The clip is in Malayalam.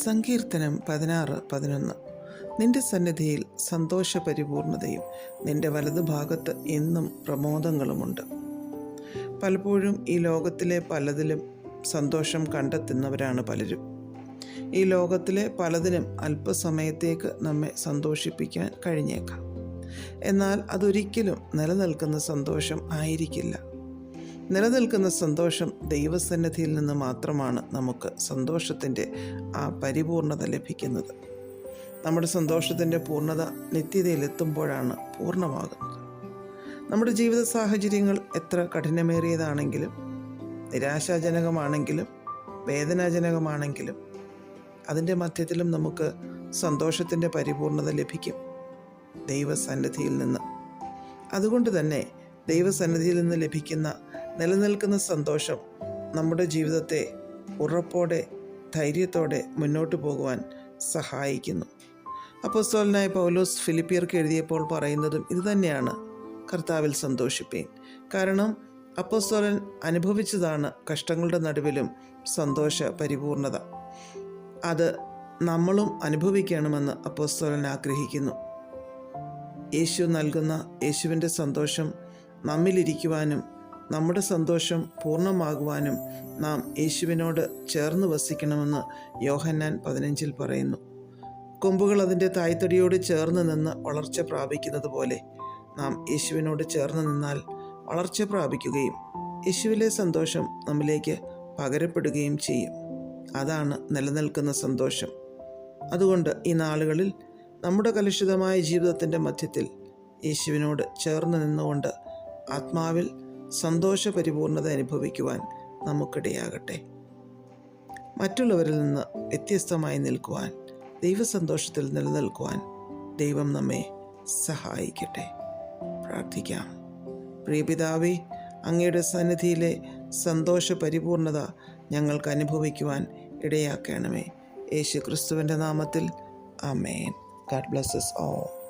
സങ്കീർത്തനം പതിനാറ് പതിനൊന്ന്. നിന്റെ സന്നിധിയിൽ സന്തോഷപരിപൂർണതയും നിന്റെ വലതുഭാഗത്ത് എന്നും പ്രമോദങ്ങളുമുണ്ട്. പലപ്പോഴും ഈ ലോകത്തിലെ പലതിലും സന്തോഷം കണ്ടെത്തുന്നവരാണ് പലരും. ഈ ലോകത്തിലെ പലതിനും അല്പസമയത്തേക്ക് നമ്മെ സന്തോഷിപ്പിക്കാൻ കഴിഞ്ഞേക്കാം. എന്നാൽ അതൊരിക്കലും നിലനിൽക്കുന്ന സന്തോഷം ആയിരിക്കില്ല. നിലനിൽക്കുന്ന സന്തോഷം ദൈവസന്നിധിയിൽ നിന്ന് മാത്രമാണ് നമുക്ക് സന്തോഷത്തിന്റെ ആ പരിപൂർണത ലഭിക്കുന്നത്. നമ്മുടെ സന്തോഷത്തിന്റെ പൂർണത നിത്യതയിലെത്തുമ്പോഴാണ് പൂർണമാകുന്നത് നമ്മുടെ ജീവിത സാഹചര്യങ്ങൾ എത്ര കഠിനമേറിയതാണെങ്കിലും നിരാശാജനകമാണെങ്കിലും വേദനാജനകമാണെങ്കിലും അതിന്റെ മധ്യത്തിലും നമുക്ക് സന്തോഷത്തിന്റെ പരിപൂർണത ലഭിക്കും ദൈവസന്നിധിയിൽ നിന്ന്. അതുകൊണ്ട് തന്നെ ദൈവസന്നിധിയിൽ നിന്ന് ലഭിക്കുന്ന നിലനിൽക്കുന്ന സന്തോഷം നമ്മുടെ ജീവിതത്തെ ഉറപ്പോടെ ധൈര്യത്തോടെ മുന്നോട്ട് പോകുവാൻ സഹായിക്കുന്നു. അപ്പോസ്തോലനായ പൗലോസ് ഫിലിപ്പിയർക്ക് എഴുതിയപ്പോൾ പറയുന്നതും ഇതുതന്നെയാണ് കർത്താവിൽ സന്തോഷിപ്പേൻ. കാരണം അപ്പോസ്തോലൻ അനുഭവിച്ചതാണ് കഷ്ടങ്ങളുടെ നടുവിലും സന്തോഷ പരിപൂർണത. അത് നമ്മളും അനുഭവിക്കണമെന്ന് അപ്പോസ്തോലൻ ആഗ്രഹിക്കുന്നു. യേശു നൽകുന്ന യേശുവിന്റെ സന്തോഷം നമ്മിലിരിക്കുവാനും നമ്മുടെ സന്തോഷം പൂർണമാകുവാനും നാം യേശുവിനോട് ചേർന്ന് വസിക്കണമെന്ന് യോഹന്നാൻ പതിനഞ്ചിൽ പറയുന്നു. കൊമ്പുകൾ അതിന്റെ തായ്തടിയോട് ചേർന്ന് നിന്ന് വളർച്ച പ്രാപിക്കുന്നത് പോലെ നാം യേശുവിനോട് ചേർന്ന് നിന്നാൽ വളർച്ച പ്രാപിക്കുകയും യേശുവിലെ സന്തോഷം നമ്മിലേക്ക് പകരപ്പെടുകയും ചെയ്യും. അതാണ് നിലനിൽക്കുന്ന സന്തോഷം. അതുകൊണ്ട് ഈ നാളുകളിൽ നമ്മുടെ കലുഷിതമായ ജീവിതത്തിന്റെ മധ്യത്തിൽ യേശുവിനോട് ചേർന്ന് നിന്നുകൊണ്ട് ആത്മാവിൽ സന്തോഷ പരിപൂർണത അനുഭവിക്കുവാൻ നമുക്കിടയാകട്ടെ. മറ്റുള്ളവരിൽ നിന്ന് വ്യത്യസ്തമായി നിൽക്കുവാൻ ദൈവസന്തോഷത്തിൽ നിലനിൽക്കുവാൻ ദൈവം നമ്മെ സഹായിക്കട്ടെ. പ്രാർത്ഥിക്കാം. പ്രിയപിതാവേ അങ്ങയുടെ സന്നിധിയിലെ സന്തോഷ പരിപൂർണത ഞങ്ങൾക്ക് അനുഭവിക്കുവാൻ ഇടയാക്കണമേ. യേശു ക്രിസ്തുവിന്റെ നാമത്തിൽ അമേൻ ഗാഡ് ബ്ലസ്സസ് ഓൾ